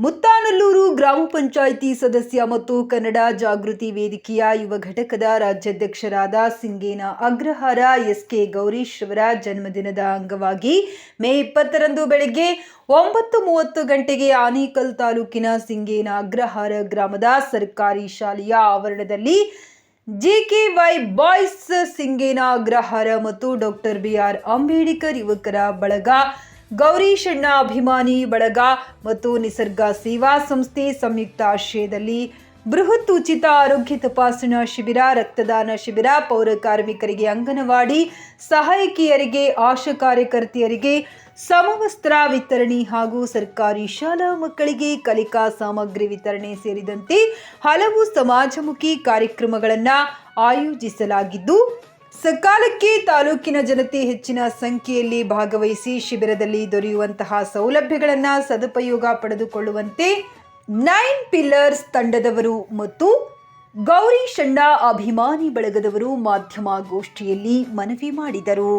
ಮುತ್ತಾನಲ್ಲೂರು ಗ್ರಾಮ ಪಂಚಾಯಿತಿ ಸದಸ್ಯ ಮತ್ತು ಕನ್ನಡ ಜಾಗೃತಿ ವೇದಿಕೆಯ ಯುವ ಘಟಕದ ರಾಜ್ಯಾಧ್ಯಕ್ಷರಾದ ಸಿಂಗೇನ ಅಗ್ರಹಾರ ಎಸ್ಕೆ ಗೌರೀಶ್ ಅವರ ಜನ್ಮದಿನದ ಅಂಗವಾಗಿ ಮೇ ಇಪ್ಪತ್ತರಂದು ಬೆಳಗ್ಗೆ ಒಂಬತ್ತು ಮೂವತ್ತು ಗಂಟೆಗೆ ಆನೇಕಲ್ ತಾಲೂಕಿನ ಸಿಂಗೇನ ಅಗ್ರಹಾರ ಗ್ರಾಮದ ಸರ್ಕಾರಿ ಶಾಲೆಯ ಆವರಣದಲ್ಲಿ ಜಿಕೆವೈ ಬಾಯ್ಸ್ ಸಿಂಗೇನ ಅಗ್ರಹಾರ ಮತ್ತು ಡಾಕ್ಟರ್ ಬಿ ಆರ್ ಅಂಬೇಡ್ಕರ್ ಯುವಕರ ಬಳಗ ಗೌರೀಶಣ್ಣ ಅಭಿಮಾನಿ ಬಳಗ ಮತ್ತು ನಿಸರ್ಗ ಸೇವಾ ಸಂಸ್ಥೆ ಸಂಯುಕ್ತ ಆಶ್ರಯದಲ್ಲಿ ಬೃಹತ್ ಉಚಿತ ಆರೋಗ್ಯ ತಪಾಸಣಾ ಶಿಬಿರ, ರಕ್ತದಾನ ಶಿಬಿರ, ಪೌರ ಕಾರ್ಮಿಕರಿಗೆ ಅಂಗನವಾಡಿ, ಸಹಾಯಕಿಯರಿಗೆ, ಆಶಾ ಕಾರ್ಯಕರ್ತೆಯರಿಗೆ ಸಮವಸ್ತ್ರ ವಿತರಣೆ ಹಾಗೂ ಸರ್ಕಾರಿ ಶಾಲಾ ಮಕ್ಕಳಿಗೆ ಕಲಿಕಾ ಸಾಮಗ್ರಿ ವಿತರಣೆ ಸೇರಿದಂತೆ ಹಲವು ಸಮಾಜಮುಖಿ ಕಾರ್ಯಕ್ರಮಗಳನ್ನು ಆಯೋಜಿಸಲಾಗಿದ್ದು ಸಕಾಲಕ್ಕೆ ತಾಲೂಕಿನ ಜನತೆ ಹೆಚ್ಚಿನ ಸಂಖ್ಯೆಯಲ್ಲಿ ಭಾಗವಹಿಸಿ ಶಿಬಿರದಲ್ಲಿ ದೊರೆಯುವಂತಹ ಸೌಲಭ್ಯಗಳನ್ನು ಸದುಪಯೋಗ ಪಡೆದುಕೊಳ್ಳುವಂತೆ ನೈನ್ ಪಿಲ್ಲರ್ಸ್ ತಂಡದವರು ಮತ್ತು ಗೌರಿ ಶಣ್ಣ ಅಭಿಮಾನಿ ಬಳಗದವರು ಮಾಧ್ಯಮ ಗೋಷ್ಠಿಯಲ್ಲಿ ಮನವಿ ಮಾಡಿದರು.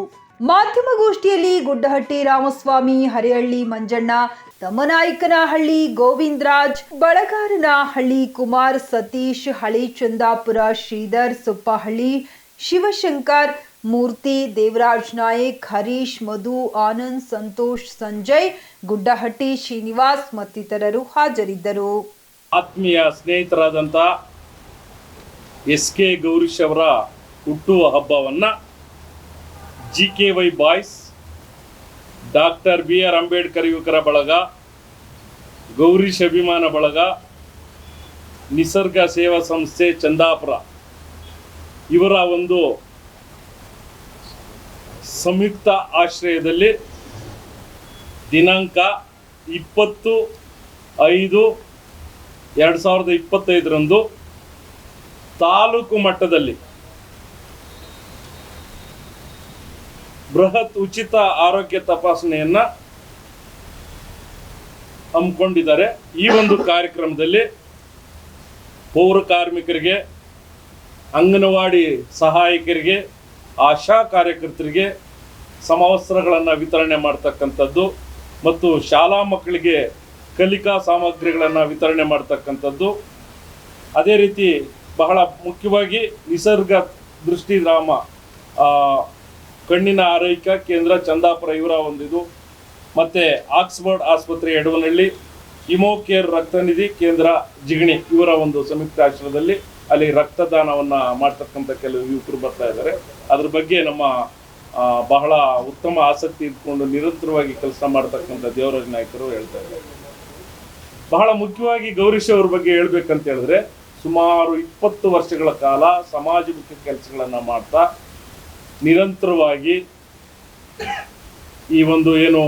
ಮಾಧ್ಯಮ ಗೋಷ್ಠಿಯಲ್ಲಿ ಗುಡ್ಡಹಟ್ಟಿ ರಾಮಸ್ವಾಮಿ, ಹರಿಹಳ್ಳಿ ಮಂಜಣ್ಣ, ತಮ್ಮನಾಯಕನಹಳ್ಳಿ ಗೋವಿಂದರಾಜ್, ಬಳಗಾರನಹಳ್ಳಿ ಕುಮಾರ್ ಸತೀಶ್ ಹಳಿ ಚಂದಾಪುರ ಶ್ರೀಧರ್ ಸುಪ್ಪಹಳ್ಳಿ ಶಿವಶಂಕರ್, ಮೂರ್ತಿ, ದೇವರಾಜ್ ನಾಯಕ್, ಹರೀಶ್, ಮಧು, ಆನಂದ್, ಸಂತೋಷ್, ಸಂಜಯ್, ಗುಡ್ಡಹಟ್ಟಿ, ಶ್ರೀನಿವಾಸ್ ಮತ್ತಿತರರು ಹಾಜರಿದ್ದರು. ಆತ್ಮೀಯ ಸ್ನೇಹಿತರಾದಂಥ ಎಸ್ ಕೆ ಗೌರೀಶ್ ಅವರ ಹುಟ್ಟುವ ಹಬ್ಬವನ್ನು G K Y boys, doctor B R Ambedkar ಯುವಕರ ಬಳಗ, ಗೌರೀಶ್ ಅಭಿಮಾನ ಬಳಗ, ನಿಸರ್ಗ ಸೇವಾ ಸಂಸ್ಥೆ ಚಂದಾಪುರ ಇವರ ಒಂದು ಸಂಯುಕ್ತ ಆಶ್ರಯದಲ್ಲಿ ದಿನಾಂಕ ಇಪ್ಪತ್ತು ಐದು ಎರಡು ಸಾವಿರದ ಇಪ್ಪತ್ತೈದರಂದು ತಾಲೂಕು ಮಟ್ಟದಲ್ಲಿ ಬೃಹತ್ ಉಚಿತ ಆರೋಗ್ಯ ತಪಾಸಣೆಯನ್ನು ಹಮ್ಮಿಕೊಂಡಿದ್ದಾರೆ. ಈ ಒಂದು ಕಾರ್ಯಕ್ರಮದಲ್ಲಿ ಪೌರ ಕಾರ್ಮಿಕರಿಗೆ ಅಂಗನವಾಡಿ ಸಹಾಯಕರಿಗೆ, ಆಶಾ ಕಾರ್ಯಕರ್ತರಿಗೆ ಸಮವಸ್ತ್ರಗಳನ್ನು ವಿತರಣೆ ಮಾಡ್ತಕ್ಕಂಥದ್ದು ಮತ್ತು ಶಾಲಾ ಮಕ್ಕಳಿಗೆ ಕಲಿಕಾ ಸಾಮಗ್ರಿಗಳನ್ನು ವಿತರಣೆ ಮಾಡ್ತಕ್ಕಂಥದ್ದು. ಅದೇ ರೀತಿ ಬಹಳ ಮುಖ್ಯವಾಗಿ ನಿಸರ್ಗ ದೃಷ್ಟಿಧಾಮ ಕಣ್ಣಿನ ಆರೈಕೆ ಕೇಂದ್ರ ಚಂದಾಪುರ ಇವರ ಒಂದಿದು. ಮತ್ತು ಆಕ್ಸ್ಫರ್ಡ್ ಆಸ್ಪತ್ರೆ ಎಡವನಹಳ್ಳಿ ಇಮೋ ಕೇರ್ ರಕ್ತನಿಧಿ ಕೇಂದ್ರ ಜಿಗಣಿ ಇವರ ಒಂದು ಸಂಯುಕ್ತ ಆಶ್ರಯದಲ್ಲಿ ಅಲ್ಲಿ ರಕ್ತದಾನವನ್ನು ಮಾಡ್ತಕ್ಕಂಥ ಕೆಲವು ಯುವಕರು ಬರ್ತಾ ಇದ್ದಾರೆ. ಅದ್ರ ಬಗ್ಗೆ ನಮ್ಮ ಬಹಳ ಉತ್ತಮ ಆಸಕ್ತಿ ಇಟ್ಕೊಂಡು ನಿರಂತರವಾಗಿ ಕೆಲಸ ಮಾಡ್ತಕ್ಕಂಥ ದೇವರಾಜ ನಾಯಕರು ಹೇಳ್ತಾ ಇದ್ದಾರೆ. ಬಹಳ ಮುಖ್ಯವಾಗಿ ಗೌರೀಶ್ ಅವ್ರ ಬಗ್ಗೆ ಹೇಳ್ಬೇಕಂತ ಹೇಳಿದ್ರೆ, ಸುಮಾರು ಇಪ್ಪತ್ತು ವರ್ಷಗಳ ಕಾಲ ಸಮಾಜಮುಖಿ ಕೆಲಸಗಳನ್ನು ಮಾಡ್ತಾ ನಿರಂತರವಾಗಿ ಈ ಒಂದು ಏನು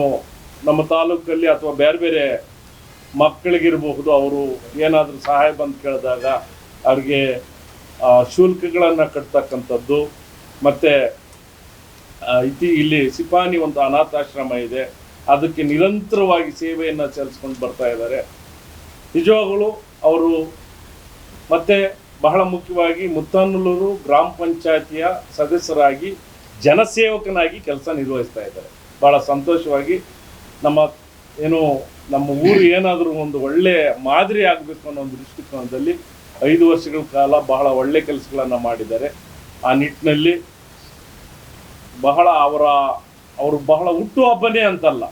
ನಮ್ಮ ತಾಲೂಕಲ್ಲಿ ಅಥವಾ ಬೇರೆ ಬೇರೆ ಮಕ್ಕಳಿಗಿರಬಹುದು, ಅವರು ಏನಾದರೂ ಸಹಾಯ ಬಂದು ಕೇಳಿದಾಗ ಅವ್ರಿಗೆ ಶುಲ್ಕಗಳನ್ನು ಕಟ್ತಕ್ಕಂಥದ್ದು. ಮತ್ತು ಇತಿ, ಇಲ್ಲಿ ಸಿಪಾನಿ ಒಂದು ಅನಾಥಾಶ್ರಮ ಇದೆ. ಅದಕ್ಕೆ ನಿರಂತರವಾಗಿ ಸೇವೆಯನ್ನು ಸಲ್ಲಿಸ್ಕೊಂಡು ಬರ್ತಾ ಇದ್ದಾರೆ. ನಿಜವಾಗಲೂ ಅವರು ಮತ್ತೆ ಬಹಳ ಮುಖ್ಯವಾಗಿ ಮುತ್ತನಲ್ಲೂರು ಗ್ರಾಮ ಪಂಚಾಯತಿಯ ಸದಸ್ಯರಾಗಿ, ಜನಸೇವಕನಾಗಿ ಕೆಲಸ ನಿರ್ವಹಿಸ್ತಾ ಇದ್ದಾರೆ. ಬಹಳ ಸಂತೋಷವಾಗಿ ನಮ್ಮ, ಏನು, ನಮ್ಮ ಊರು ಏನಾದರೂ ಒಂದು ಒಳ್ಳೆಯ ಮಾದರಿ ಆಗಬೇಕು ಅನ್ನೋ ಒಂದು ದೃಷ್ಟಿಕೋನದಲ್ಲಿ ಐದು ವರ್ಷಗಳ ಕಾಲ ಬಹಳ ಒಳ್ಳೆ ಕೆಲಸಗಳನ್ನು ಮಾಡಿದ್ದಾರೆ. ಆ ನಿಟ್ಟಿನಲ್ಲಿ ಬಹಳ ಅವರ, ಅವರು ಬಹಳ ಹುಟ್ಟುಹಬ್ಬನೇ ಅಂತಲ್ಲ.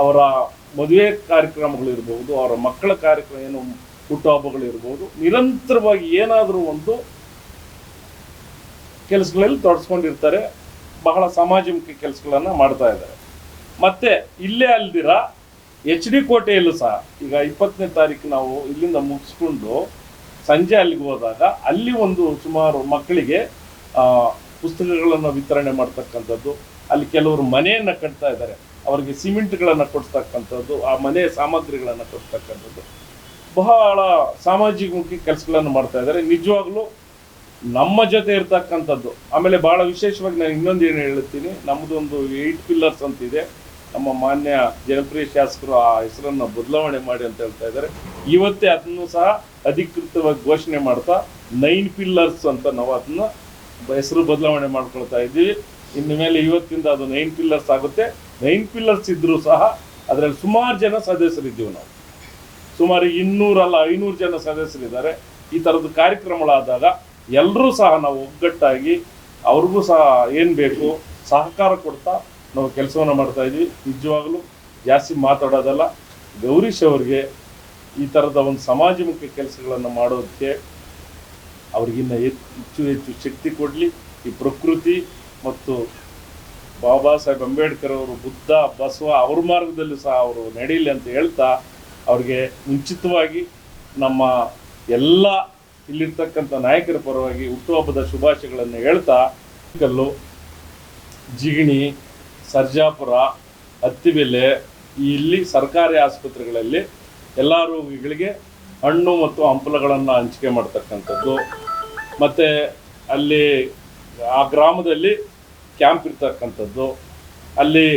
ಅವರ ಮದುವೆ ಕಾರ್ಯಕ್ರಮಗಳಿರ್ಬೋದು ಅವರ ಮಕ್ಕಳ ಕಾರ್ಯಕ್ರಮ ಏನು ಹುಟ್ಟುಹಬ್ಬಗಳಿರ್ಬೋದು ನಿರಂತರವಾಗಿ ಏನಾದರೂ ಒಂದು ಕೆಲಸಗಳಲ್ಲಿ ತೊಡಸ್ಕೊಂಡಿರ್ತಾರೆ, ಬಹಳ ಸಮಾಜಮುಖಿ ಕೆಲಸಗಳನ್ನು ಮಾಡ್ತಾ ಇದ್ದಾರೆ. ಮತ್ತೆ ಇಲ್ಲೇ ಅಲ್ದಿರ, ಎಚ್ ಡಿ ಕೋಟೆಯಲ್ಲೂ ಸಹ, ಈಗ ಇಪ್ಪತ್ತನೇ ತಾರೀಕು ನಾವು ಇಲ್ಲಿಂದ ಮುಗಿಸ್ಕೊಂಡು ಸಂಜೆ ಅಲ್ಲಿಗೆ ಹೋದಾಗ ಅಲ್ಲಿ ಒಂದು ಸುಮಾರು ಮಕ್ಕಳಿಗೆ ಪುಸ್ತಕಗಳನ್ನು ವಿತರಣೆ ಮಾಡ್ತಕ್ಕಂಥದ್ದು, ಅಲ್ಲಿ ಕೆಲವರು ಮನೆಯನ್ನು ಕಟ್ತಾ ಇದ್ದಾರೆ. ಅವರಿಗೆ ಸಿಮೆಂಟ್ಗಳನ್ನು ಕೊಡ್ತಕ್ಕಂಥದ್ದು, ಆ ಮನೆ ಸಾಮಗ್ರಿಗಳನ್ನು ಕೊಡ್ತಕ್ಕಂಥದ್ದು. ಬಹಳ ಸಾಮಾಜಿಕಮುಖಿ ಕೆಲಸಗಳನ್ನು ಮಾಡ್ತಾ ಇದ್ದಾರೆ. ನಿಜವಾಗ್ಲೂ ನಮ್ಮ ಜೊತೆ ಇರ್ತಕ್ಕಂಥದ್ದು. ಆಮೇಲೆ ಬಹಳ ವಿಶೇಷವಾಗಿ ನಾನು ಇನ್ನೊಂದು ಏನು ಹೇಳ್ತೀನಿ ನಮ್ಮದೊಂದು ಏಯ್ಟ್ ಪಿಲ್ಲರ್ಸ್ ಅಂತಿದೆ. ನಮ್ಮ ಮಾನ್ಯ ಜನಪ್ರಿಯ ಶಾಸಕರು ಆ ಹೆಸರನ್ನು ಬದಲಾವಣೆ ಮಾಡಿ ಅಂತ ಹೇಳ್ತಾ ಇದ್ದಾರೆ. ಇವತ್ತೇ ಅದನ್ನು ಸಹ ಅಧಿಕೃತವಾಗಿ ಘೋಷಣೆ ಮಾಡ್ತಾ ನೈನ್ ಪಿಲ್ಲರ್ಸ್ ಅಂತ ನಾವು ಅದನ್ನ ಹೆಸರು ಬದಲಾವಣೆ ಮಾಡ್ಕೊಳ್ತಾ ಇದ್ದೀವಿ. ಇನ್ನು ಮೇಲೆ ಇವತ್ತಿಂದ ಅದು ನೈನ್ ಪಿಲ್ಲರ್ಸ್ ಆಗುತ್ತೆ. ನೈನ್ ಪಿಲ್ಲರ್ಸ್ ಇದ್ದರೂ ಸಹ ಅದರಲ್ಲಿ ಸುಮಾರು ಜನ ಸದಸ್ಯರಿದ್ದೀವಿ ನಾವು. ಸುಮಾರು ಇನ್ನೂರಲ್ಲ ಐನೂರು ಜನ ಸದಸ್ಯರಿದ್ದಾರೆ. ಈ ಥರದ ಕಾರ್ಯಕ್ರಮಗಳಾದಾಗ ಎಲ್ಲರೂ ಸಹ ನಾವು ಒಗ್ಗಟ್ಟಾಗಿ ಅವ್ರಿಗೂ ಸಹ ಏನು ಬೇಕು ಸಹಕಾರ ಕೊಡ್ತಾ ನಾವು ಕೆಲಸವನ್ನು ಮಾಡ್ತಾ ಇದ್ವಿ ನಿಜವಾಗ್ಲೂ ಜಾಸ್ತಿ ಮಾತಾಡೋದಲ್ಲ. ಗೌರೀಶ್ ಅವ್ರಿಗೆ ಈ ಥರದ ಒಂದು ಸಮಾಜಮುಖಿ ಕೆಲಸಗಳನ್ನು ಮಾಡೋದಕ್ಕೆ ಅವ್ರಿಗಿನ್ನ ಹೆಚ್ಚು ಹೆಚ್ಚು ಶಕ್ತಿ ಕೊಡಲಿ. ಈ ಪ್ರಕೃತಿ ಮತ್ತು ಬಾಬಾ ಸಾಹೇಬ್ ಅಂಬೇಡ್ಕರ್ ಅವರು, ಬುದ್ಧ, ಬಸವ ಅವ್ರ ಮಾರ್ಗದಲ್ಲಿ ಸಹ ಅವರು ನಡೀಲಿ ಅಂತ ಹೇಳ್ತಾ ಅವ್ರಿಗೆ ಮುಂಚಿತವಾಗಿ ನಮ್ಮ ಎಲ್ಲ ಇಲ್ಲಿರ್ತಕ್ಕಂಥ ನಾಯಕರ ಪರವಾಗಿ ಹುಟ್ಟುಹಬ್ಬದ ಶುಭಾಶಯಗಳನ್ನು ಹೇಳ್ತಾ, ಕಲ್ಲು, ಜಿಗಣಿ, ಸರ್ಜಾಪುರ, ಹತ್ತಿಬೆಲೆ ಇಲ್ಲಿ ಸರ್ಕಾರಿ ಆಸ್ಪತ್ರೆಗಳಲ್ಲಿ ಎಲ್ಲ ರೋಗಿಗಳಿಗೆ ಹಣ್ಣು ಮತ್ತು ಹಂಪಲಗಳನ್ನು ಹಂಚಿಕೆ ಮಾಡ್ತಕ್ಕಂಥದ್ದು. ಮತ್ತು ಅಲ್ಲಿ ಆ ಗ್ರಾಮದಲ್ಲಿ ಕ್ಯಾಂಪ್ ಇರ್ತಕ್ಕಂಥದ್ದು. ಅಲ್ಲಿ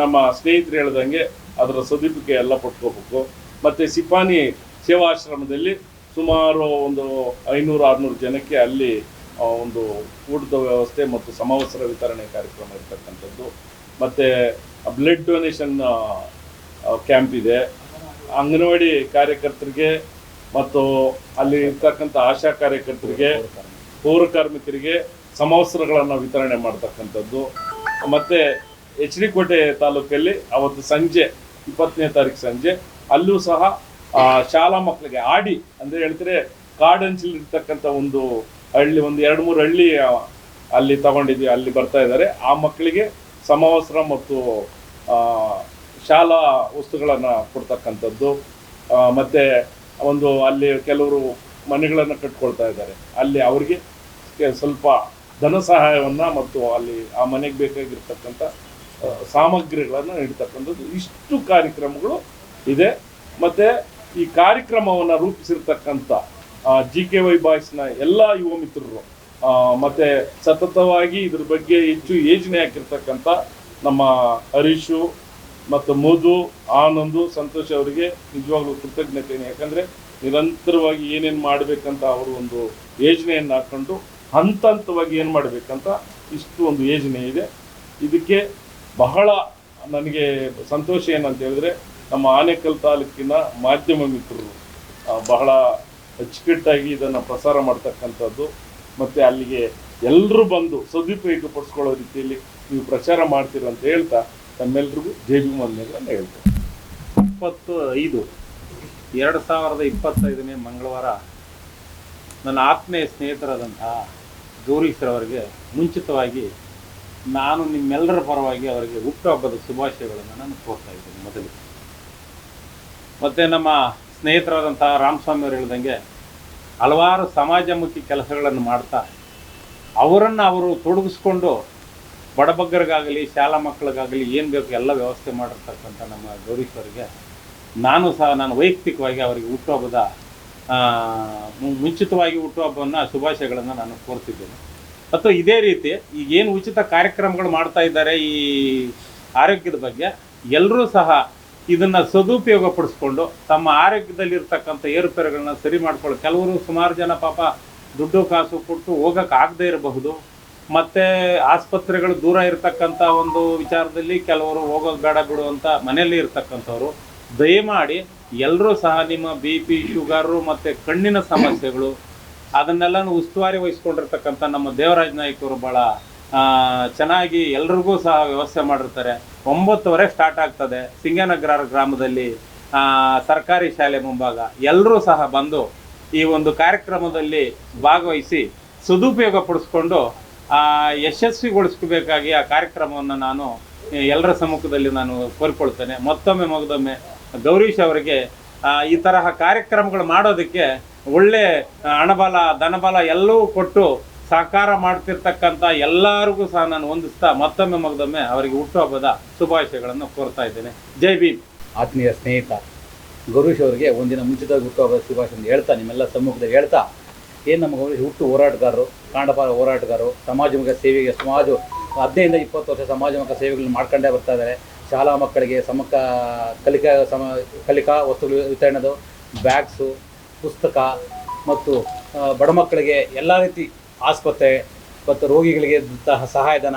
ನಮ್ಮ ಸ್ನೇಹಿತರು ಹೇಳ್ದಂಗೆ ಅದರ ಸದುಪಯೋಗ ಎಲ್ಲ ಪಡ್ಕೋಬೇಕು. ಮತ್ತು ಸಿಪಾನಿ ಸೇವಾಶ್ರಮದಲ್ಲಿ ಸುಮಾರು ಒಂದು ಐನೂರು, ಆರುನೂರು ಜನಕ್ಕೆ ಅಲ್ಲಿ ಒಂದು ಊಟದ ವ್ಯವಸ್ಥೆ ಮತ್ತು ಸಮವಸ್ತ್ರ ವಿತರಣೆ ಕಾರ್ಯಕ್ರಮ ಇರ್ತಕ್ಕಂಥದ್ದು. ಮತ್ತು ಬ್ಲಡ್ ಡೊನೇಷನ್ ಕ್ಯಾಂಪ್ ಇದೆ. ಅಂಗನವಾಡಿ ಕಾರ್ಯಕರ್ತರಿಗೆ ಮತ್ತು ಅಲ್ಲಿ ಇರ್ತಕ್ಕಂಥ ಆಶಾ ಕಾರ್ಯಕರ್ತರಿಗೆ ಪೌರ ಕಾರ್ಮಿಕರಿಗೆ ಸಮವಸ್ತ್ರಗಳನ್ನು ವಿತರಣೆ ಮಾಡ್ತಕ್ಕಂಥದ್ದು. ಮತ್ತು ಎಚ್ ಡಿ ಕೋಟೆ ತಾಲೂಕಲ್ಲಿ ಅವತ್ತು ಸಂಜೆ, ಇಪ್ಪತ್ತನೇ ತಾರೀಕು ಸಂಜೆ, ಅಲ್ಲೂ ಸಹ ಶಾಲಾ ಮಕ್ಕಳಿಗೆ ಆಡಿ, ಅಂದರೆ ಹೇಳ್ತಾರೆ ಕಾಡಂಚಲ್ಲಿ ಇರ್ತಕ್ಕಂಥ ಒಂದು ಹಳ್ಳಿ, ಒಂದು ಎರಡು ಮೂರು ಹಳ್ಳಿ ಅಲ್ಲಿ ತಗೊಂಡಿದ್ವಿ, ಅಲ್ಲಿ ಬರ್ತಾ ಇದ್ದಾರೆ. ಆ ಮಕ್ಕಳಿಗೆ ಸಮವಸ್ತ್ರ ಮತ್ತು ಶಾಲಾ ವಸ್ತುಗಳನ್ನು ಕೊಡ್ತಕ್ಕಂಥದ್ದು. ಮತ್ತು ಒಂದು ಅಲ್ಲಿ ಕೆಲವರು ಮನೆಗಳನ್ನು ಕಟ್ಕೊಳ್ತಾ ಇದ್ದಾರೆ. ಅಲ್ಲಿ ಅವರಿಗೆ ಸ್ವಲ್ಪ ಧನ ಸಹಾಯವನ್ನು ಮತ್ತು ಅಲ್ಲಿ ಆ ಮನೆಗೆ ಬೇಕಾಗಿರ್ತಕ್ಕಂಥ ಸಾಮಗ್ರಿಗಳನ್ನು ನೀಡ್ತಕ್ಕಂಥದ್ದು. ಇಷ್ಟು ಕಾರ್ಯಕ್ರಮಗಳು ಇದೆ. ಮತ್ತು ಈ ಕಾರ್ಯಕ್ರಮವನ್ನು ರೂಪಿಸಿರ್ತಕ್ಕಂಥ ಜಿ ಕೆ ವೈ ಬಾಯ್ಸ್ನ ಎಲ್ಲ ಯುವ ಮಿತ್ರರು ಮತ್ತೆ ಸತತವಾಗಿ ಇದ್ರ ಬಗ್ಗೆ ಹೆಚ್ಚು ಯೋಜನೆ ಹಾಕಿರ್ತಕ್ಕಂಥ ನಮ್ಮ ಹರೀಶು ಮತ್ತು ಮಧು ಆನಂದು, ಸಂತೋಷ್ ಅವರಿಗೆ ನಿಜವಾಗ್ಲೂ ಕೃತಜ್ಞತೆ ಯಾಕಂದರೆ ನಿರಂತರವಾಗಿ ಏನೇನು ಮಾಡಬೇಕಂತ ಅವರು ಒಂದು ಯೋಜನೆಯನ್ನು ಹಾಕ್ಕೊಂಡು ಹಂತ ಹಂತವಾಗಿ ಏನು ಮಾಡಬೇಕಂತ ಇಷ್ಟು ಒಂದು ಯೋಜನೆ ಇದೆ. ಇದಕ್ಕೆ ಬಹಳ ನನಗೆ ಸಂತೋಷ ಏನಂತ ಹೇಳಿದ್ರೆ ನಮ್ಮ ಆನೇಕಲ್ ತಾಲೂಕಿನ ಮಾಧ್ಯಮ ಮಿತ್ರರು ಬಹಳ ಅಚ್ಚುಕಟ್ಟಾಗಿ ಇದನ್ನು ಪ್ರಸಾರ ಮಾಡ್ತಕ್ಕಂಥದ್ದು. ಮತ್ತು ಅಲ್ಲಿಗೆ ಎಲ್ಲರೂ ಬಂದು ಸದುಪಯೋಗ ಪಡಿಸ್ಕೊಳ್ಳೋ ರೀತಿಯಲ್ಲಿ ನೀವು ಪ್ರಚಾರ ಮಾಡ್ತೀರ ಅಂತ ಹೇಳ್ತಾ ತಮ್ಮೆಲ್ರಿಗೂ ಜೈಭಿಮಾನ್ಯಗಳನ್ನು ಹೇಳ್ತೇನೆ ಇಪ್ಪತ್ತು ಐದು, ಎರಡು ಸಾವಿರದ ಇಪ್ಪತ್ತೈದನೇ ಮಂಗಳವಾರ ನನ್ನ ಆತ್ಮೀಯ ಸ್ನೇಹಿತರಾದಂತಹ ಗೌರೀಶ್ರವರಿಗೆ ಮುಂಚಿತವಾಗಿ ನಾನು ನಿಮ್ಮೆಲ್ಲರ ಪರವಾಗಿ ಅವರಿಗೆ ಹುಟ್ಟುಹಬ್ಬದ ಶುಭಾಶಯಗಳನ್ನು ನಾನು ಕೋರ್ತಾ ಇದ್ದೀನಿ ಮೊದಲು ಮತ್ತು ನಮ್ಮ ಸ್ನೇಹಿತರಾದಂತಹ ರಾಮಸ್ವಾಮಿ ಅವರು ಹೇಳ್ದಂಗೆ ಹಲವಾರು ಸಮಾಜಮುಖಿ ಕೆಲಸಗಳನ್ನು ಮಾಡ್ತಾ ಅವರನ್ನು ಅವರು ತೊಡಗಿಸ್ಕೊಂಡು ಬಡಬಗ್ಗರಿಗಾಗಲಿ, ಶಾಲಾ ಮಕ್ಕಳಿಗಾಗಲಿ ಏನು ಬೇಕು ಎಲ್ಲ ವ್ಯವಸ್ಥೆ ಮಾಡಿರ್ತಕ್ಕಂಥ ನಮ್ಮ ಗೌರೀಶ್ವರಿಗೆ ನಾನು ಸಹ ನಾನು ವೈಯಕ್ತಿಕವಾಗಿ ಅವರಿಗೆ ಹುಟ್ಟುಹಬ್ಬದ ಮುಂಚಿತವಾಗಿ ಹುಟ್ಟುಹಬ್ಬವನ್ನು ಶುಭಾಶಯಗಳನ್ನು ನಾನು ಕೋರ್ತಿದ್ದೇನೆ. ಅಥವಾ ಇದೇ ರೀತಿ ಈಗ ಏನು ಉಚಿತ ಕಾರ್ಯಕ್ರಮಗಳು ಮಾಡ್ತಾ ಇದ್ದಾರೆ ಈ ಆರೋಗ್ಯದ ಬಗ್ಗೆ ಎಲ್ಲರೂ ಸಹ ಇದನ್ನು ಸದುಪಯೋಗ ಪಡಿಸ್ಕೊಂಡು ತಮ್ಮ ಆರೋಗ್ಯದಲ್ಲಿರ್ತಕ್ಕಂಥ ಏರುಪೇರುಗಳನ್ನ ಸರಿ ಮಾಡ್ಕೊಳ್ಳೋ ಕೆಲವರು ಸುಮಾರು ಜನ ಪಾಪ ದುಡ್ಡು ಕಾಸು ಕೊಟ್ಟು ಹೋಗೋಕ್ಕಾಗದೇ ಇರಬಹುದು. ಮತ್ತು ಆಸ್ಪತ್ರೆಗಳು ದೂರ ಇರತಕ್ಕಂಥ ಒಂದು ವಿಚಾರದಲ್ಲಿ ಕೆಲವರು ಹೋಗೋದು ಬೇಡ ಬಿಡು ಅಂತ ಮನೆಯಲ್ಲಿ ಇರ್ತಕ್ಕಂಥವ್ರು. ದಯಮಾಡಿ ಎಲ್ಲರೂ ಸಹ ನಿಮ್ಮ ಬಿ ಪಿ, ಶುಗರು ಮತ್ತು ಕಣ್ಣಿನ ಸಮಸ್ಯೆಗಳು ಅದನ್ನೆಲ್ಲನೂ ಉಸ್ತುವಾರಿ ವಹಿಸ್ಕೊಂಡಿರ್ತಕ್ಕಂಥ ನಮ್ಮ ದೇವರಾಜ್ ನಾಯ್ಕರು ಭಾಳ ಚೆನ್ನಾಗಿ ಎಲ್ರಿಗೂ ಸಹ ವ್ಯವಸ್ಥೆ ಮಾಡಿರ್ತಾರೆ. ಒಂಬತ್ತುವರೆ ಸ್ಟಾರ್ಟ್ ಆಗ್ತದೆ ಸಿಂಗನಗರ ಗ್ರಾಮದಲ್ಲಿ ಸರ್ಕಾರಿ ಶಾಲೆ ಮುಂಭಾಗ. ಎಲ್ಲರೂ ಸಹ ಬಂದು ಈ ಒಂದು ಕಾರ್ಯಕ್ರಮದಲ್ಲಿ ಭಾಗವಹಿಸಿ ಸದುಪಯೋಗ ಪಡಿಸ್ಕೊಂಡು ಯಶಸ್ವಿಗೊಳಿಸ್ಕೋಬೇಕಾಗಿ ಆ ಕಾರ್ಯಕ್ರಮವನ್ನು ನಾನು ಎಲ್ಲರ ಸಮ್ಮುಖದಲ್ಲಿ ನಾನು ಕೋರಿಕೊಳ್ತೇನೆ. ಮತ್ತೊಮ್ಮೆ ಮಗದೊಮ್ಮೆ ಗೌರೀಶ್ ಅವರಿಗೆ ಆ, ಈ ತರಹ ಕಾರ್ಯಕ್ರಮಗಳು ಮಾಡೋದಕ್ಕೆ ಒಳ್ಳೆ ಆ, ಹಣಬಲ ಧನಬಲ ಎಲ್ಲವೂ ಕೊಟ್ಟು ಸಹಕಾರ ಮಾಡ್ತಿರ್ತಕ್ಕಂಥ ಎಲ್ಲರಿಗೂ ಸಹ ನಾನು ಹೊಂದಿಸ್ತಾ ಮತ್ತೊಮ್ಮೆ ಮಗದೊಮ್ಮೆ ಅವರಿಗೆ ಹುಟ್ಟುಹಬ್ಬದ ಶುಭಾಶಯಗಳನ್ನು ಕೋರ್ತಾ ಇದ್ದೇನೆ. ಜೈ ಭೀಮ್. ಆತ್ಮೀಯ ಸ್ನೇಹಿತ ಗೌರೀಶ್ ಅವರಿಗೆ ಒಂದಿನ ಮುಂಚಿತವಾಗಿ ಹುಟ್ಟುಹಬ್ಬದ ಶುಭಾಶಯ ಹೇಳ್ತಾ ನಿಮ್ಮೆಲ್ಲ ಸಮ್ಮುಖದಲ್ಲಿ ಹೇಳ್ತಾ ಏನು ನಮಗೆ ಹುಟ್ಟು ಹೋರಾಟಗಾರರು ಕಾಂಡಪಾಲ ಹೋರಾಟಗಾರರು, ಸಮಾಜಮುಖ ಸೇವೆಗೆ ಸಮಾಜ ಹದಿನೈದಿಂದ ಇಪ್ಪತ್ತು ವರ್ಷ ಸಮಾಜಮುಖ ಸೇವೆಗಳನ್ನು ಮಾಡ್ಕೊಂಡೇ ಬರ್ತಾ ಇದ್ದಾರೆ. ಶಾಲಾ ಮಕ್ಕಳಿಗೆ ಸಮಕ, ಕಲಿಕಾ, ಸಮ, ಕಲಿಕಾ ವಸ್ತುಗಳು ವಿತರಣೆದು ಬ್ಯಾಗ್ಸು, ಪುಸ್ತಕ ಮತ್ತು ಬಡ ಮಕ್ಕಳಿಗೆ ಎಲ್ಲ ರೀತಿ ಆಸ್ಪತ್ರೆ ಮತ್ತು ರೋಗಿಗಳಿಗೆ ಸಹಾಯಧನ,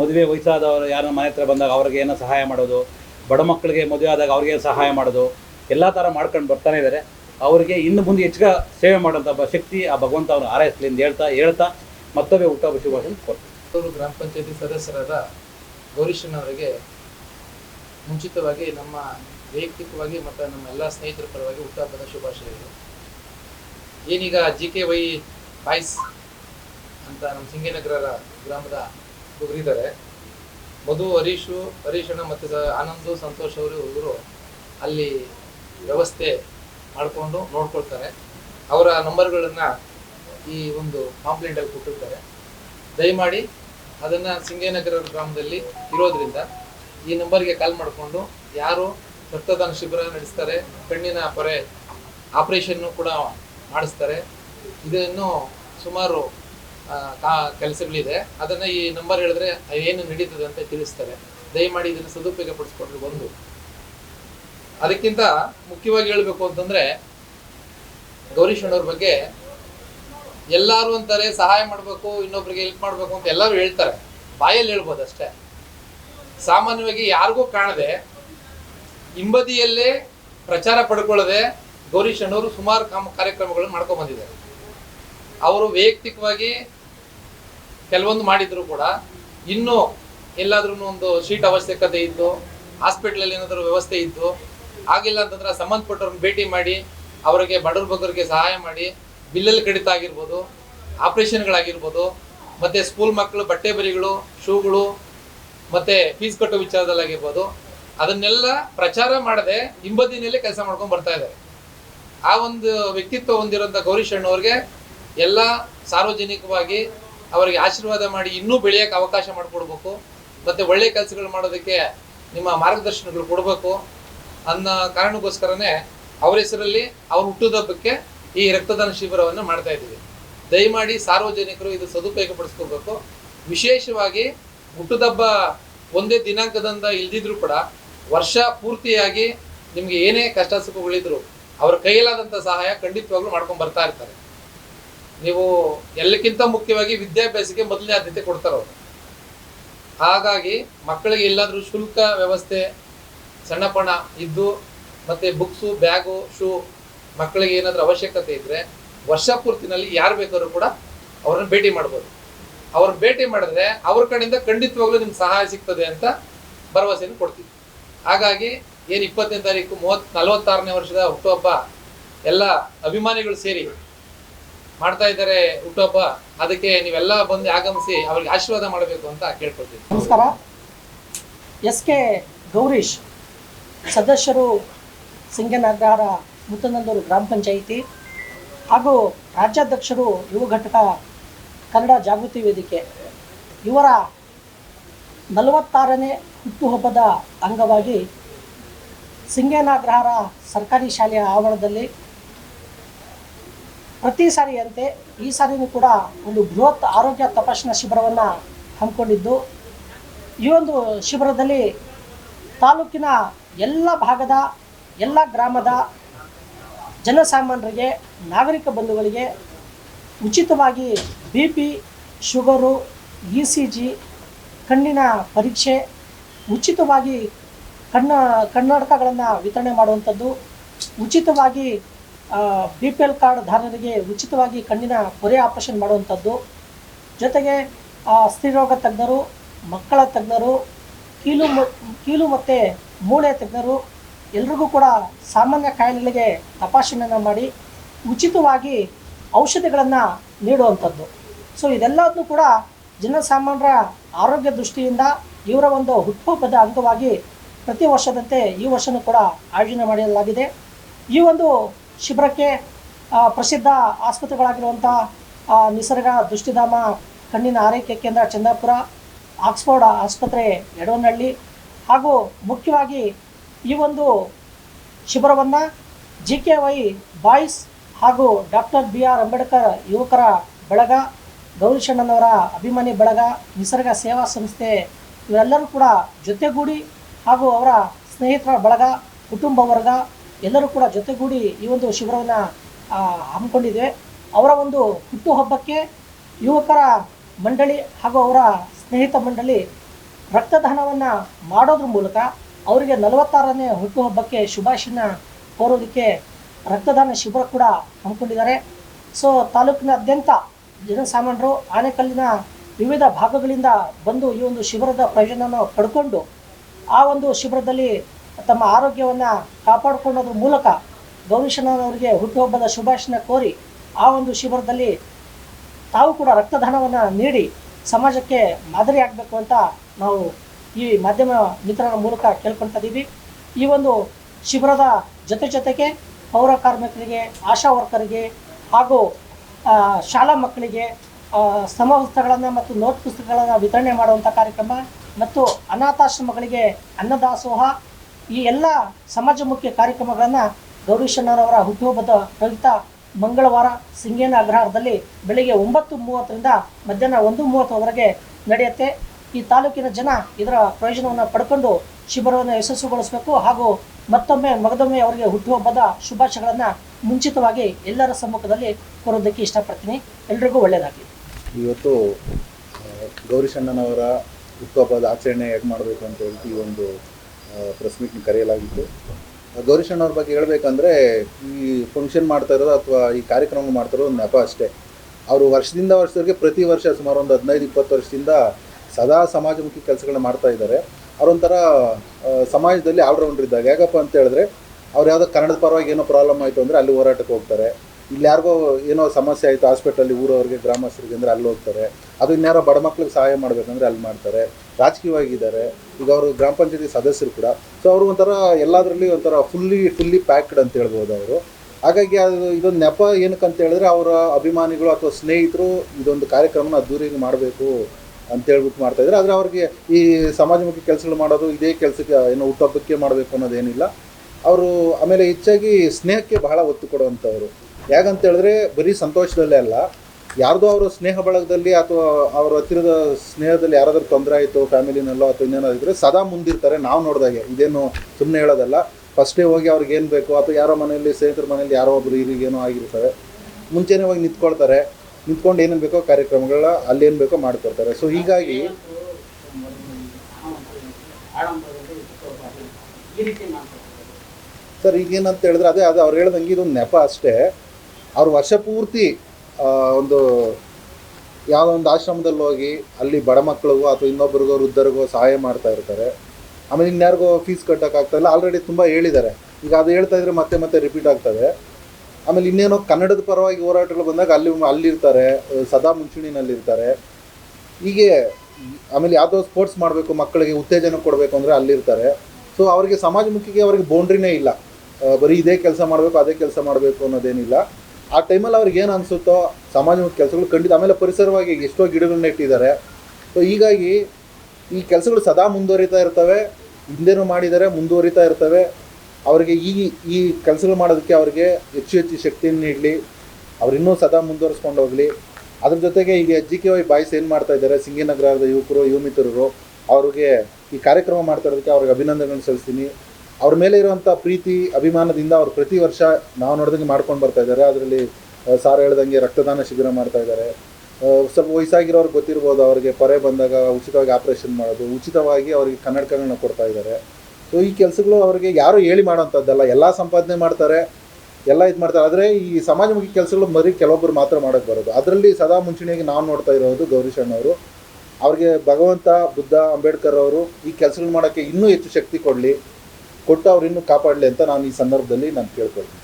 ಮದುವೆ ವಯಸ್ಸಾದವರು ಯಾರ ಮನೆ ಹತ್ರ ಬಂದಾಗ ಅವ್ರಿಗೆ ಏನೋ ಸಹಾಯ ಮಾಡೋದು, ಬಡ ಮಕ್ಕಳಿಗೆ ಮದುವೆ ಆದಾಗ ಅವ್ರಿಗೆ ಸಹಾಯ ಮಾಡೋದು, ಎಲ್ಲ ಥರ ಮಾಡ್ಕೊಂಡು ಬರ್ತಾನೆ ಇದ್ದಾರೆ. ಅವರಿಗೆ ಇನ್ನು ಮುಂದೆ ಹೆಚ್ಚಿಗೆ ಸೇವೆ ಮಾಡೋಂಥ ಶಕ್ತಿ ಆ ಭಗವಂತ ಅವರು ಆರೈಸಲಿ ಹೇಳ್ತಾ ಹೇಳ್ತಾ ಮತ್ತೊಮ್ಮೆ ಊಟ ಶುಭಾಶಯ ಕೊಡ್ತೀವಿ ಗ್ರಾಮ ಪಂಚಾಯತಿ ಸದಸ್ಯರಾದ ಗೌರೀಶನವರಿಗೆ ಮುಂಚಿತವಾಗಿ ನಮ್ಮ ವೈಯಕ್ತಿಕವಾಗಿ ಮತ್ತು ನಮ್ಮ ಎಲ್ಲ ಸ್ನೇಹಿತರ ಪರವಾಗಿ ಹುಟ್ಟಹಬ್ಬದ ಶುಭಾಶಯಗಳು. ಏನೀಗ ಜಿ ಕೆ ವೈ ಬಾಯ್ಸ್ ಅಂತ ನಮ್ಮ ಸಿಂಗೇನಗರ ಗ್ರಾಮದ ಹುಡುಗರಿದ್ದಾರೆ ಮಧು, ಹರೀಶು, ಹರೀಶಣ್ಣ ಮತ್ತು ಆನಂದು, ಸಂತೋಷ್ ಅವರು ಇವರು ಅಲ್ಲಿ ವ್ಯವಸ್ಥೆ ಮಾಡಿಕೊಂಡು ನೋಡ್ಕೊಳ್ತಾರೆ. ಅವರ ನಂಬರ್ಗಳನ್ನು ಈ ಒಂದು ಕಾಂಪ್ಲೇಂಟಲ್ಲಿ ಕೊಟ್ಟಿರ್ತಾರೆ. ದಯಮಾಡಿ ಅದನ್ನು ಸಿಂಗೇನಗರ ಗ್ರಾಮದಲ್ಲಿ ಇರೋದ್ರಿಂದ ಈ ನಂಬರ್ಗೆ ಕಾಲ್ ಮಾಡಿಕೊಂಡು ಯಾರು ರಕ್ತದಾನ ಶಿಬಿರ ನಡೆಸ್ತಾರೆ, ಕಣ್ಣಿನ ಪೊರೆ ಆಪರೇಷನ್ನು ಕೂಡ ಮಾಡಿಸ್ತಾರೆ. ಇದನ್ನು ಸುಮಾರು ಕೆಲಸಗಳಿದೆ. ಅದನ್ನು ಈ ನಂಬರ್ ಹೇಳಿದ್ರೆ ಏನು ನಡೀತದೆ ಅಂತ ತಿಳಿಸ್ತಾರೆ. ದಯಮಾಡಿ ಇದನ್ನು ಸದುಪಯೋಗ ಪಡಿಸ್ಕೊಂಡ್ರೆ ಒಂದು ಅದಕ್ಕಿಂತ ಮುಖ್ಯವಾಗಿ ಹೇಳಬೇಕು ಅಂತಂದ್ರೆ ಗೌರೀಶಣ್ಣವ್ರ ಬಗ್ಗೆ ಎಲ್ಲಾರು ಅಂತಾರೆ, ಸಹಾಯ ಮಾಡಬೇಕು, ಇನ್ನೊಬ್ರಿಗೆ ಹೆಲ್ಪ್ ಮಾಡಬೇಕು ಅಂತ ಎಲ್ಲರೂ ಹೇಳ್ತಾರೆ. ಬಾಯಲ್ಲಿ ಹೇಳ್ಬೋದು ಅಷ್ಟೇ. ಸಾಮಾನ್ಯವಾಗಿ ಯಾರಿಗೂ ಕಾಣದೆ, ಹಿಂಬದಿಯಲ್ಲೇ ಪ್ರಚಾರ ಪಡ್ಕೊಳ್ಳದೆ ಗೌರೀಶಣ್ಣವರು ಸುಮಾರು ಕಾಮ, ಕಾರ್ಯಕ್ರಮಗಳನ್ನು ಮಾಡ್ಕೊಂಡು ಬಂದಿದ್ದಾರೆ. ಅವರು ವೈಯಕ್ತಿಕವಾಗಿ ಕೆಲವೊಂದು ಮಾಡಿದ್ರು ಕೂಡ, ಇನ್ನೂ ಎಲ್ಲಾದ್ರೂ ಒಂದು ಶೀಟ್ ಅವಶ್ಯಕತೆ ಇತ್ತು, ಹಾಸ್ಪಿಟ್ಲಲ್ಲಿ ಏನಾದರೂ ವ್ಯವಸ್ಥೆ ಇದ್ದು ಆಗಿಲ್ಲ ಅಂತಂದ್ರೆ ಸಂಬಂಧಪಟ್ಟವ್ರನ್ನ ಭೇಟಿ ಮಾಡಿ, ಅವರಿಗೆ ಬಡವ್ರ ಬಗ್ಗರಿಗೆ ಸಹಾಯ ಮಾಡಿ, ಬಿಲ್ಲಲ್ಲಿ ಕಡಿತ ಆಗಿರ್ಬೋದು, ಆಪರೇಷನ್ಗಳಾಗಿರ್ಬೋದು, ಮತ್ತೆ ಸ್ಕೂಲ್ ಮಕ್ಕಳು, ಬಟ್ಟೆ ಬರಿಗಳು ಶೂಗಳು, ಮತ್ತೆ ಫೀಸ್ ಕಟ್ಟೋ ವಿಚಾರದಲ್ಲಾಗಿರ್ಬೋದು, ಅದನ್ನೆಲ್ಲ ಪ್ರಚಾರ ಮಾಡದೆ ಹಿಂಬದಿನಲ್ಲಿ ಕೆಲಸ ಮಾಡ್ಕೊಂಡು ಬರ್ತಾ ಇದ್ದಾರೆ. ಆ ಒಂದು ವ್ಯಕ್ತಿತ್ವ ಹೊಂದಿರೋಂಥ ಗೌರೀಶ್ ಅಣ್ಣವ್ರಿಗೆ ಎಲ್ಲ ಸಾರ್ವಜನಿಕವಾಗಿ ಅವರಿಗೆ ಆಶೀರ್ವಾದ ಮಾಡಿ ಇನ್ನೂ ಬೆಳೆಯೋಕೆ ಅವಕಾಶ ಮಾಡಿಕೊಡ್ಬೇಕು, ಮತ್ತೆ ಒಳ್ಳೆಯ ಕೆಲಸಗಳು ಮಾಡೋದಕ್ಕೆ ನಿಮ್ಮ ಮಾರ್ಗದರ್ಶನಗಳು ಕೊಡಬೇಕು. ಅನ್ನೋ ಕಾರಣಕ್ಕೋಸ್ಕರನೇ ಅವರ ಹೆಸರಲ್ಲಿ ಅವ್ರ ಹುಟ್ಟುದಬ್ಬಕ್ಕೆ ಈ ರಕ್ತದಾನ ಶಿಬಿರವನ್ನು ಮಾಡ್ತಾ ಇದ್ದೀವಿ. ದಯಮಾಡಿ ಸಾರ್ವಜನಿಕರು ಇದು ಸದುಪಯೋಗ ಪಡಿಸ್ಕೋಬೇಕು ವಿಶೇಷವಾಗಿ ಹುಟ್ಟುದಬ್ಬ ಒಂದೇ ದಿನಾಂಕದಿಂದ ಇಲ್ದಿದ್ರು ಕೂಡ ವರ್ಷ ಪೂರ್ತಿಯಾಗಿ ನಿಮಗೆ ಏನೇ ಕಷ್ಟ ಸುಖಗಳಿದ್ರು ಅವ್ರ ಕೈಯಲ್ಲಾದಂಥ ಸಹಾಯ ಖಂಡಿತವಾಗ್ಲೂ ಮಾಡ್ಕೊಂಡು ಬರ್ತಾ ಇರ್ತಾರೆ. ನೀವು ಎಲ್ಲಕ್ಕಿಂತ ಮುಖ್ಯವಾಗಿ ವಿದ್ಯಾಭ್ಯಾಸಕ್ಕೆ ಮೊದಲನೇ ಆದ್ಯತೆ ಕೊಡ್ತಾರೆ ಅವರು ಹಾಗಾಗಿ ಮಕ್ಕಳಿಗೆ ಎಲ್ಲಾದರೂ ಶುಲ್ಕ ವ್ಯವಸ್ಥೆ ಸಣ್ಣ ಪಣ ಇದ್ದು ಮತ್ತೆ ಬುಕ್ಸು, ಬ್ಯಾಗು, ಶೂ ಮಕ್ಕಳಿಗೆ ಏನಾದರೂ ಅವಶ್ಯಕತೆ ಇದ್ರೆ ವರ್ಷ ಪೂರ್ತಿನಲ್ಲಿ ಯಾರು ಬೇಕಾದ್ರೂ ಕೂಡ ಅವ್ರನ್ನ ಭೇಟಿ ಮಾಡ್ಬೋದು. ಅವ್ರನ್ನ ಭೇಟಿ ಮಾಡಿದ್ರೆ ಅವ್ರ ಕಡೆಯಿಂದ ಖಂಡಿತವಾಗ್ಲೂ ನಿಮ್ಗೆ ಸಹಾಯ ಸಿಗ್ತದೆ ಅಂತ ಭರವಸೆಯನ್ನು ಕೊಡ್ತೀವಿ. ಹಾಗಾಗಿ ಏನು ಇಪ್ಪತ್ತನೇ ತಾರೀಕು ಮೂವತ್ ನಲವತ್ತಾರನೇ ವರ್ಷದ ಹುಟ್ಟುಹಬ್ಬ ಎಲ್ಲ ಅಭಿಮಾನಿಗಳು ಸೇರಿ ಮಾಡ್ತಾ ಇದ್ದಾರೆ ಹುಟ್ಟುಹಬ್ಬ, ಅದಕ್ಕೆ ನೀವೆಲ್ಲ ಬಂದು ಆಗಮಿಸಿ ಅವ್ರಿಗೆ ಆಶೀರ್ವಾದ ಮಾಡಬೇಕು ಅಂತ ಕೇಳ್ಕೊಳ್ತೀನಿ ನಮಸ್ಕಾರ. ಎಸ್ ಕೆ ಗೌರೀಶ್ ಸದಸ್ಯರು ಸಿಂಗನಗರ ಮುತ್ತನಂದೂರು ಗ್ರಾಮ ಪಂಚಾಯಿತಿ ಹಾಗೂ ರಾಜ್ಯಾಧ್ಯಕ್ಷರು ಯುವ ಘಟಕ ಕನ್ನಡ ಜಾಗೃತಿ ವೇದಿಕೆ. ಇವರ ನಲವತ್ತಾರನೇ ಹುಟ್ಟುಹಬ್ಬದ ಅಂಗವಾಗಿ ಸಿಂಗೇನಾಗ್ರಹಾರ ಸರ್ಕಾರಿ ಶಾಲೆಯ ಆವರಣದಲ್ಲಿ ಪ್ರತಿ ಸಾರಿಯಂತೆ ಈ ಸಾರಿನೂ ಕೂಡ ಒಂದು ಬೃಹತ್ ಆರೋಗ್ಯ ತಪಾಸಣಾ ಶಿಬಿರವನ್ನು ಹಮ್ಮಿಕೊಂಡಿದ್ದು. ಈ ಒಂದು ಶಿಬಿರದಲ್ಲಿ ತಾಲೂಕಿನ ಎಲ್ಲ ಭಾಗದ, ಎಲ್ಲ ಗ್ರಾಮದ ಜನಸಾಮಾನ್ಯರಿಗೆ, ನಾಗರಿಕ ಬಂಧುಗಳಿಗೆ ಉಚಿತವಾಗಿ B P, sugar, E C G ಕಣ್ಣಿನ ಪರೀಕ್ಷೆ, ಉಚಿತವಾಗಿ ಕಣ್ಣ ಕನ್ನಡಕಗಳನ್ನು ವಿತರಣೆ ಮಾಡುವಂಥದ್ದು, ಉಚಿತವಾಗಿ ಬಿ ಪಿ ಎಲ್ ಕಾರ್ಡ್ ಧಾರರಿಗೆ ಉಚಿತವಾಗಿ ಕಣ್ಣಿನ ಪೊರೆ ಆಪರೇಷನ್ ಮಾಡುವಂಥದ್ದು, ಜೊತೆಗೆ ಸ್ತ್ರೀರೋಗ ತಜ್ಞರು, ಮಕ್ಕಳ ತಜ್ಞರು, ಕೀಲು ಮ, ಕೀಲು ಮತ್ತು ಮೂಳೆ ತಜ್ಞರು ಎಲ್ರಿಗೂ ಕೂಡ ಸಾಮಾನ್ಯ ಕಾಯಿಲೆಗಳಿಗೆ ತಪಾಸಣೆಯನ್ನು ಮಾಡಿ ಉಚಿತವಾಗಿ ಔಷಧಿಗಳನ್ನು ನೀಡುವಂಥದ್ದು. ಸೊ ಇದೆಲ್ಲದನ್ನು ಕೂಡ ಜನಸಾಮಾನ್ಯರ ಆರೋಗ್ಯ ದೃಷ್ಟಿಯಿಂದ ಇವರ ಒಂದು ಹುಟ್ಟುಹಬ್ಬದ ಅಂಗವಾಗಿ ಪ್ರತಿ ವರ್ಷದಂತೆ ಈ ವರ್ಷವೂ ಕೂಡ ಆಯೋಜನೆ ಮಾಡಲಾಗಿದೆ. ಈ ಒಂದು ಶಿಬಿರಕ್ಕೆ ಪ್ರಸಿದ್ಧ ಆಸ್ಪತ್ರೆಗಳಾಗಿರುವಂಥ ನಿಸರ್ಗ ದೃಷ್ಟಿಧಾಮ, ಕಣ್ಣಿನ ಆರೈಕೆ ಕೇಂದ್ರ ಚಂದಾಪುರ, ಆಕ್ಸ್ಫೋರ್ಡ್ ಆಸ್ಪತ್ರೆ ಯಡವನಹಳ್ಳಿ ಹಾಗೂ ಮುಖ್ಯವಾಗಿ ಈ ಒಂದು ಶಿಬಿರವನ್ನು ಜಿ ಕೆ ವೈ ಬಾಯ್ಸ್ ಹಾಗೂ ಡಾಕ್ಟರ್ ಬಿ ಆರ್ ಅಂಬೇಡ್ಕರ್ ಯುವಕರ ಬಳಗ ಗೌರಿಶಣ್ಣನವರ ಅಭಿಮಾನಿ ಬಳಗ, ನಿಸರ್ಗ ಸೇವಾ ಸಂಸ್ಥೆ ಇವರೆಲ್ಲರೂ ಕೂಡ ಜೊತೆಗೂಡಿ ಹಾಗೂ ಅವರ ಸ್ನೇಹಿತರ ಬಳಗ, ಕುಟುಂಬ ವರ್ಗ ಎಲ್ಲರೂ ಕೂಡ ಜೊತೆಗೂಡಿ ಈ ಒಂದು ಶಿಬಿರವನ್ನು ಹಮ್ಮಿಕೊಂಡಿದ್ದೇವೆ ಅವರ ಒಂದು ಹುಟ್ಟುಹಬ್ಬಕ್ಕೆ ಯುವಕರ ಮಂಡಳಿ ಹಾಗೂ ಅವರ ಸ್ನೇಹಿತ ಮಂಡಳಿ ರಕ್ತದಾನವನ್ನು ಮಾಡೋದ್ರ ಮೂಲಕ ಅವರಿಗೆ ನಲವತ್ತಾರನೇ ಹುಟ್ಟುಹಬ್ಬಕ್ಕೆ ಶುಭಾಶಯನ ಕೋರೋದಕ್ಕೆ ರಕ್ತದಾನ ಶಿಬಿರ ಕೂಡ ಹಮ್ಮಿಕೊಂಡಿದ್ದಾರೆ. ಸೊ ತಾಲೂಕಿನಾದ್ಯಂತ ಜನಸಾಮಾನ್ಯರು ಆನೆಕಲ್ಲಿನ ವಿವಿಧ ಭಾಗಗಳಿಂದ ಬಂದು ಈ ಒಂದು ಶಿಬಿರದ ಪ್ರಯೋಜನವನ್ನು ಪಡ್ಕೊಂಡು ಆ ಒಂದು ಶಿಬಿರದಲ್ಲಿ ತಮ್ಮ ಆರೋಗ್ಯವನ್ನು ಕಾಪಾಡಿಕೊಳ್ಳೋದ್ರ ಮೂಲಕ ಗೌರೀಶನವರಿಗೆ ಹುಟ್ಟುಹಬ್ಬದ ಶುಭಾಶಯ ಕೋರಿ ಆ ಒಂದು ಶಿಬಿರದಲ್ಲಿ ತಾವು ಕೂಡ ರಕ್ತದಾನವನ್ನು ನೀಡಿ ಸಮಾಜಕ್ಕೆ ಮಾದರಿ ಆಗಬೇಕು ಅಂತ ನಾವು ಈ ಮಾಧ್ಯಮ ಮಿತ್ರರ ಮೂಲಕ ಕೇಳ್ಕೊಳ್ತಾ ಇದ್ದೀವಿ ಈ ಒಂದು ಶಿಬಿರದ ಜೊತೆ ಜೊತೆಗೆ ಪೌರ ಕಾರ್ಮಿಕರಿಗೆ, ಆಶಾ ವರ್ಕರಿಗೆ ಹಾಗೂ ಶಾಲಾ ಮಕ್ಕಳಿಗೆ ಸಮವಸ್ತ್ರಗಳನ್ನು ಮತ್ತು ನೋಟ್ ಪುಸ್ತಕಗಳನ್ನು ವಿತರಣೆ ಮಾಡುವಂಥ ಕಾರ್ಯಕ್ರಮ ಮತ್ತು ಅನಾಥಾಶ್ರಮಗಳಿಗೆ ಅನ್ನದಾಸೋಹ, ಈ ಎಲ್ಲ ಸಮಾಜಮುಖಿ ಕಾರ್ಯಕ್ರಮಗಳನ್ನು ಗೌರೀಶಣ್ಣರವರ ಹುಟ್ಟುಹಬ್ಬದ ಪ್ರಯುಕ್ತ ಮಂಗಳವಾರ ಸಿಂಗೇನ ಅಗ್ರಹಾರದಲ್ಲಿ ಬೆಳಗ್ಗೆ ಒಂಬತ್ತು ಮೂವತ್ತರಿಂದ ಮಧ್ಯಾಹ್ನ ಒಂದು ಮೂವತ್ತರವರೆಗೆ ನಡೆಯುತ್ತೆ. ಈ ತಾಲೂಕಿನ ಜನ ಇದರ ಪ್ರಯೋಜನವನ್ನು ಪಡ್ಕೊಂಡು ಶಿಬಿರವನ್ನು ಯಶಸ್ವಿಗೊಳಿಸಬೇಕು ಹಾಗೂ ಮತ್ತೊಮ್ಮೆ ಮಗದೊಮ್ಮೆ ಅವರಿಗೆ ಹುಟ್ಟುಹಬ್ಬದ ಶುಭಾಶಯಗಳನ್ನು ಮುಂಚಿತವಾಗಿ ಎಲ್ಲರ ಸಮ್ಮುಖದಲ್ಲಿ ಕೋರೋದಕ್ಕೆ ಇಷ್ಟಪಡ್ತೀನಿ. ಎಲ್ರಿಗೂ ಒಳ್ಳೆಯದಾಗಲಿ. ಇವತ್ತು ಗೌರಿಶಣ್ಣನವರ ಹುಟ್ಟುಹಬ್ಬದ ಆಚರಣೆ ಹೇಗೆ ಮಾಡಬೇಕು ಅಂತ ಹೇಳಿ ಈ ಒಂದು ಪ್ರೆಸ್ ಮೀಟ್ನ ಕರೆಯಲಾಗಿತ್ತು. ಗೌರಿಶಣ್ಣವ್ರ ಬಗ್ಗೆ ಹೇಳಬೇಕಂದ್ರೆ ಈ ಫಂಕ್ಷನ್ ಮಾಡ್ತಾ ಇರೋದು ಅಥವಾ ಈ ಕಾರ್ಯಕ್ರಮ ಮಾಡ್ತಾ ಇರೋದು ನೆಪ ಅಷ್ಟೇ. ಅವರು ವರ್ಷದಿಂದ ವರ್ಷದವರೆಗೆ ಪ್ರತಿ ವರ್ಷ ಸುಮಾರು ಒಂದು ಹದಿನೈದು, ಇಪ್ಪತ್ತು ವರ್ಷದಿಂದ ಸದಾ ಸಮಾಜಮುಖಿ ಕೆಲಸಗಳನ್ನ ಮಾಡ್ತಾ ಇದ್ದಾರೆ. ಅವರೊಂಥರ ಸಮಾಜದಲ್ಲಿ ಆಲ್ರೌಂಡರ್ ಇದ್ದಾಗ. ಯಾಕಪ್ಪ ಅಂತ ಹೇಳಿದ್ರೆ, ಅವ್ರು ಯಾವುದೋ ಕನ್ನಡದ ಪರವಾಗಿ ಏನೋ ಪ್ರಾಬ್ಲಮ್ ಆಯಿತು ಅಂದರೆ ಅಲ್ಲಿ ಹೋರಾಟಕ್ಕೆ ಹೋಗ್ತಾರೆ. ಇಲ್ಲಿ ಯಾರಿಗೋ ಏನೋ ಸಮಸ್ಯೆ ಆಯಿತು ಹಾಸ್ಪಿಟಲಲ್ಲಿ, ಊರವ್ರಿಗೆ, ಗ್ರಾಮಸ್ಥರಿಗೆ ಅಂದರೆ ಅಲ್ಲಿ ಹೋಗ್ತಾರೆ. ಅದು ಇನ್ಯಾರೋ ಬಡ ಮಕ್ಳಿಗೆ ಸಹಾಯ ಮಾಡಬೇಕಂದ್ರೆ ಅಲ್ಲಿ ಮಾಡ್ತಾರೆ. ರಾಜಕೀಯವಾಗಿದ್ದಾರೆ. ಈಗ ಅವರು ಗ್ರಾಮ ಪಂಚಾಯತಿ ಸದಸ್ಯರು ಕೂಡ. ಸೊ ಅವರು ಒಂಥರ ಎಲ್ಲದರಲ್ಲಿ ಒಂಥರ ಫುಲ್ಲಿ ಫುಲ್ಲಿ ಪ್ಯಾಕ್ಡ್ ಅಂತ ಹೇಳ್ಬೋದು ಅವರು. ಹಾಗಾಗಿ ಅದು, ಇದೊಂದು ನೆಪ ಏನಕ್ಕೆ ಅಂತ ಹೇಳಿದ್ರೆ, ಅವರ ಅಭಿಮಾನಿಗಳು ಅಥವಾ ಸ್ನೇಹಿತರು ಇದೊಂದು ಕಾರ್ಯಕ್ರಮನ ಅದ್ದೂರಿಗೆ ಮಾಡಬೇಕು. ಅಂತ ಹೇಳ್ಬಿಟ್ಟು ಮಾಡ್ತಾ ಇದ್ದಾರೆ. ಆದರೆ ಅವ್ರಿಗೆ ಈ ಸಮಾಜಮುಖಿ ಕೆಲಸಗಳು ಮಾಡೋದು ಇದೇ ಕೆಲಸಕ್ಕೆ, ಏನೋ ಹುಟ್ಟುಹಬ್ಬಕ್ಕೆ ಮಾಡಬೇಕು ಅನ್ನೋದೇನಿಲ್ಲ ಅವರು ಆಮೇಲೆ ಹೆಚ್ಚಾಗಿ ಸ್ನೇಹಕ್ಕೆ ಬಹಳ ಒತ್ತು ಕೊಡುವಂಥವ್ರು. ಯಾಕಂತ ಹೇಳಿದ್ರೆ ಬರೀ ಸಂತೋಷದಲ್ಲೇ ಅಲ್ಲ, ಯಾರ್ದೋ ಅವರ ಸ್ನೇಹ ಬಳಗದಲ್ಲಿ ಅಥವಾ ಅವರ ಹತ್ತಿರದ ಸ್ನೇಹದಲ್ಲಿ ಯಾರಾದರೂ ತೊಂದರೆ ಆಯಿತು, ಫ್ಯಾಮಿಲಿನಲ್ಲೋ ಅಥವಾ ಇನ್ನೇನಾದ್ರು ಇದ್ದರೆ ಸದಾ ಮುಂದಿರ್ತಾರೆ. ನಾವು ನೋಡಿದಾಗೆ, ಇದೇನು ಸುಮ್ಮನೆ ಹೇಳೋದಲ್ಲ. ಫಸ್ಟೇ ಹೋಗಿ ಅವ್ರಿಗೆ ಏನು ಬೇಕು, ಅಥವಾ ಯಾರೋ ಮನೆಯಲ್ಲಿ, ಸ್ನೇಹಿತರ ಮನೆಯಲ್ಲಿ ಯಾರೋ ಒಬ್ಬರು ಹಿರಿಗೇನೋ ಆಗಿರ್ತಾರೆ. ಮುಂಚೆನೇ ಹೋಗಿ ನಿಂತ್ಕೊಳ್ತಾರೆ. ನಿಂತ್ಕೊಂಡು ಏನೇನು ಬೇಕೋ ಕಾರ್ಯಕ್ರಮಗಳ ಅಲ್ಲೇನು ಬೇಕೋ ಮಾಡಿಕೊಡ್ತಾರೆ ಸೊ ಹೀಗಾಗಿ ಸರ್, ಈಗೇನಂತ ಹೇಳಿದ್ರೆ ಅದೇ, ಅದು ಅವ್ರು ಹೇಳ್ದಂಗೆ ಇದೊಂದು ನೆಪ ಅಷ್ಟೇ. ಅವ್ರು ವರ್ಷ ಪೂರ್ತಿ ಒಂದು ಯಾವುದೋ ಒಂದು ಆಶ್ರಮದಲ್ಲಿ ಹೋಗಿ ಅಲ್ಲಿ ಬಡ ಮಕ್ಕಳಿಗೋ ಅಥವಾ ಇನ್ನೊಬ್ಬರಿಗೋ ವೃದ್ಧರಿಗೋ ಸಹಾಯ ಮಾಡ್ತಾ ಇರ್ತಾರೆ. ಆಮೇಲೆ ಇನ್ಯಾರಿಗೋ ಫೀಸ್ ಕಟ್ಟೋಕ್ಕಾಗ್ತಾಯಿಲ್ಲ ಆಲ್ರೆಡಿ ತುಂಬ ಹೇಳಿದ್ದಾರೆ. ಈಗ ಅದು ಹೇಳ್ತಾ ಇದ್ರೆ ಮತ್ತೆ ಮತ್ತೆ ರಿಪೀಟ್ ಆಗ್ತದೆ. ಆಮೇಲೆ ಇನ್ನೇನೋ ಕನ್ನಡದ ಪರವಾಗಿ ಹೋರಾಟಗಳು ಬಂದಾಗ ಅಲ್ಲಿ ಅಲ್ಲಿರ್ತಾರೆ ಸದಾ ಮುಂಚೂಣಿನಲ್ಲಿರ್ತಾರೆ. ಹೀಗೆ, ಆಮೇಲೆ ಯಾವುದೋ ಸ್ಪೋರ್ಟ್ಸ್ ಮಾಡಬೇಕು, ಮಕ್ಕಳಿಗೆ ಉತ್ತೇಜನ ಕೊಡಬೇಕು ಅಂದರೆ ಅಲ್ಲಿರ್ತಾರೆ. ಸೊ ಅವರಿಗೆ ಸಮಾಜಮುಖಿಗೆ ಅವರಿಗೆ ಬೌಂಡ್ರಿನೇ ಇಲ್ಲ. ಬರೀ ಇದೇ ಕೆಲಸ ಮಾಡಬೇಕು, ಅದೇ ಕೆಲಸ ಮಾಡಬೇಕು ಅನ್ನೋದೇನಿಲ್ಲ. ಆ ಟೈಮಲ್ಲಿ ಅವ್ರಿಗೆ ಏನು ಅನಿಸುತ್ತೋ, ಸಮಾಜಮುಖಿ ಕೆಲಸಗಳು ಖಂಡಿತ, ಆಮೇಲೆ ಪರಿಸರವಾಗಿ ಎಷ್ಟೋ ಗಿಡಗಳನ್ನ ಇಟ್ಟಿದ್ದಾರೆ ಸೊ ಹೀಗಾಗಿ ಈ ಕೆಲಸಗಳು ಸದಾ ಮುಂದುವರಿತಾ ಇರ್ತವೆ, ಹಿಂದೆನೂ ಮಾಡಿದ್ದಾರೆ, ಮುಂದುವರಿತಾ ಇರ್ತವೆ. ಅವರಿಗೆ ಈ ಈ ಕೆಲಸಗಳು ಮಾಡೋದಕ್ಕೆ ಅವರಿಗೆ ಹೆಚ್ಚು ಹೆಚ್ಚು ಶಕ್ತಿಯನ್ನು ನೀಡಲಿ. ಇನ್ನೂ ಸದಾ ಮುಂದುವರಿಸ್ಕೊಂಡು ಹೋಗಲಿ. ಅದ್ರ ಜೊತೆಗೆ ಈಗ ಜಿ ಕೆ ವೈ ಬಾಯ್ಸ್ ಏನು ಮಾಡ್ತಾ ಇದ್ದಾರೆ? ಸಿಂಗಿನಗರದ ಯುವಕರು ಯುವಮಿತರರು ಅವ್ರಿಗೆ ಈ ಕಾರ್ಯಕ್ರಮ ಮಾಡ್ತಾ ಇರೋದಕ್ಕೆ ಅವ್ರಿಗೆ ಅಭಿನಂದನೆಗಳನ್ನು ಸಲ್ಲಿಸ್ತೀನಿ. ಅವ್ರ ಮೇಲೆ ಇರುವಂಥ ಪ್ರೀತಿ, ಅಭಿಮಾನದಿಂದ ಅವ್ರು ಪ್ರತಿ ವರ್ಷ ನಾವು ನೋಡಿದಂಗೆ ಮಾಡ್ಕೊಂಡು ಬರ್ತಾ ಇದ್ದಾರೆ. ಅದರಲ್ಲಿ ಸಾರ್ ಹೇಳ್ದಂಗೆ ರಕ್ತದಾನ ಶಿಬಿರ ಮಾಡ್ತಾ ಇದ್ದಾರೆ. ಸ್ವಲ್ಪ ವಯಸ್ಸಾಗಿರೋರು ಗೊತ್ತಿರ್ಬೋದು, ಅವರಿಗೆ ಪೊರೆ ಬಂದಾಗ ಉಚಿತವಾಗಿ ಆಪ್ರೇಷನ್ ಮಾಡೋದು, ಉಚಿತವಾಗಿ ಅವರಿಗೆ ಕನ್ನಡಕಗಳನ್ನ ಕೊಡ್ತಾ ಇದ್ದಾರೆ. ಈ ಕೆಲಸಗಳು ಅವರಿಗೆ ಯಾರು ಹೇಳಿ ಮಾಡೋಂಥದ್ದಲ್ಲ ಎಲ್ಲ ಸಂಪಾದನೆ ಮಾಡ್ತಾರೆ, ಎಲ್ಲ ಇದು ಮಾಡ್ತಾರೆ. ಆದರೆ ಈ ಸಮಾಜಮುಖಿ ಕೆಲಸಗಳು ಮರಿ ಕೆಲವೊಬ್ಬರು ಮಾತ್ರ ಮಾಡೋಕ್ಕೆ ಬರೋದು. ಅದರಲ್ಲಿ ಸದಾ ಮುಂಚೂಣಿಯಾಗಿ ನಾವು ನೋಡ್ತಾ ಇರೋದು ಗೌರೀಶಣ್ಣವರು ಅವ್ರಿಗೆ ಭಗವಂತ, ಬುದ್ಧ, ಅಂಬೇಡ್ಕರ್ ಅವರು ಈ ಕೆಲಸಗಳು ಮಾಡೋಕ್ಕೆ ಇನ್ನೂ ಹೆಚ್ಚು ಶಕ್ತಿ ಕೊಡಲಿ, ಕೊಟ್ಟು ಅವ್ರು ಇನ್ನೂ ಕಾಪಾಡಲಿ ಅಂತ ನಾನು ಈ ಸಂದರ್ಭದಲ್ಲಿ ನಾನು ಕೇಳ್ಕೊಳ್ತೀನಿ.